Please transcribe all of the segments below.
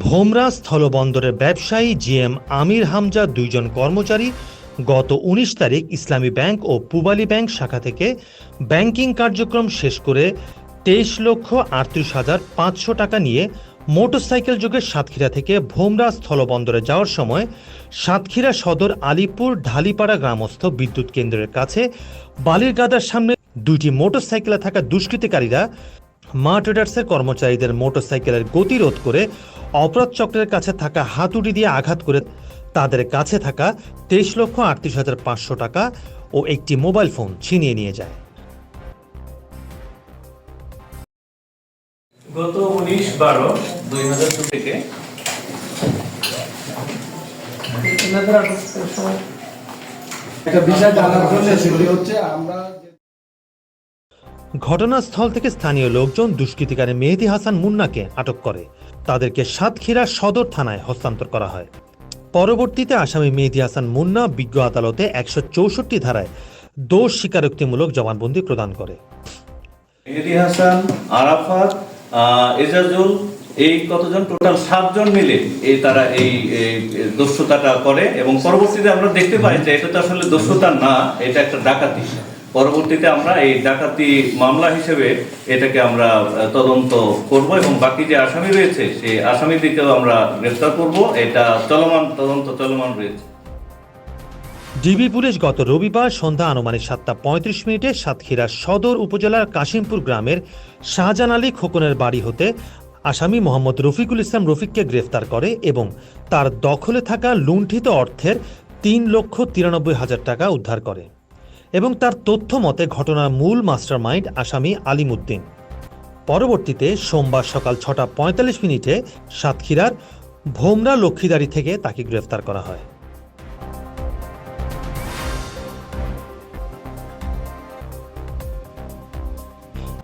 ভোমরা স্থলবন্দরের ব্যবসায়ী জিএম আমির হামজা দুইজন কর্মচারী গত উনিশ তারিখ ইসলামী ব্যাংক ও পুবালী ব্যাংক শাখা থেকে ব্যাংকিং কার্যক্রম শেষ করে তেইশ লক্ষ আটত্রিশ হাজার পাঁচশো টাকা নিয়ে মোটরসাইকেল যোগে সাতক্ষীরা থেকে ভোমরা স্থলবন্দরে যাওয়ার সময় সাতক্ষীরা সদর আলিপুর ঢালিপাড়া গ্রামস্থ বিদ্যুৎ কেন্দ্রের কাছে বালির গাদার সামনে দুইটি মোটরসাইকেলে থাকা দুষ্কৃতিকারীরা মা ট্রেডার্সের কর্মচারীদের মোটরসাইকেলের গতিরোধ করে অপরাধ চক্রের কাছে থাকা হাতুড়ি দিয়ে আঘাত করে তাদের কাছে থাকা তেইশ লক্ষ আটত্রিশ হাজার পাঁচশো টাকা ও একটি মোবাইল ফোন ছিনিয়ে নিয়ে যায়। গত উনিশ বারো দুই হাজার দু থেকে একটা বিষয় জানার জন্য সেটি হচ্ছে আমরা ঘটনাস্থল থেকে স্থানীয় লোকজন দুষ্কৃতিকারী মেহেদি হাসান মুন্নাকে আটক করে। তাদেরকে সাতক্ষীরা সদর থানায় হস্তান্তর করা হয়। পরবর্তীতে আসামি মেহেদি হাসান মুন্না বিজ্ঞ আদালতে একশো চৌষট্টি ধারায় দোষ স্বীকারোক্তিমূলক জবানবন্দি প্রদান করে। মেহেদি হাসান, আরাফাত এজাজুল, এই কতজন? টোটাল সাতজন মিলে এই তারা এই দস্যুতাটা করে এবং পরবর্তীতে আমরা দেখতে পাই যে এটা তো আসলে দস্যুতা না, এটা একটা ডাকাতি। পরবর্তীতে আমরা এই ডাকাতি মামলা হিসেবে এটাকে আমরা তদন্ত করব এবং বাকি যে আসামি রয়েছে, সেই আসামিদেরকেও আমরা গ্রেফতার করব। এটা চলমান, তদন্ত চলমান রয়েছে। ডিবি পুলিশ গত রবিবার সন্ধ্যা আনুমানিক সাতটা পঁয়ত্রিশ মিনিটে সাতক্ষীরা সদর উপজেলার কাশিমপুর গ্রামের শাহজাহান আলী খোকনের বাড়ি হতে আসামি মোহাম্মদ রফিকুল ইসলাম রফিককে গ্রেফতার করে এবং তার দখলে থাকা লুণ্ঠিত অর্থের তিন লক্ষ তিরানব্বই হাজার টাকা উদ্ধার করে। এবং তার তথ্য মতে ঘটনার মূল মাস্টারমাইন্ড আসামি আলিমুদ্দিন। পরবর্তীতে সোমবার সকাল ছটা পঁয়তাল্লিশ মিনিটে সাতক্ষীরার ভোমরা লক্ষ্মীদারি থেকে তাকে গ্রেফতার করা হয়।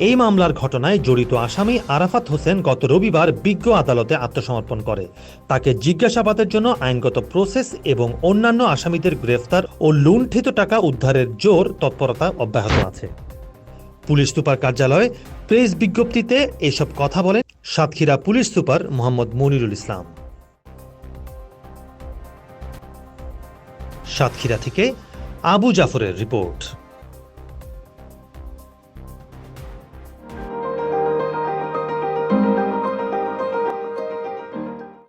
এই মামলার ঘটনায় জড়িত আসামি আরাফাত হোসেন গত রবিবার বিজ্ঞ আদালতে আত্মসমর্পণ করে। তাকে জিজ্ঞাসাবাদের জন্য আইনগত প্রসেস এবং অন্যান্য আসামিদের গ্রেফতার ও লুণ্ঠিত টাকা উদ্ধারের জোর তৎপরতা অব্যাহত আছে। পুলিশ সুপার কার্যালয়ে প্রেস বিজ্ঞপ্তিতে এসব কথা বলেন সাতক্ষীরা পুলিশ সুপার মোহাম্মদ মনিরুল ইসলাম। সাতক্ষীরা থেকে আবু জাফরের রিপোর্ট।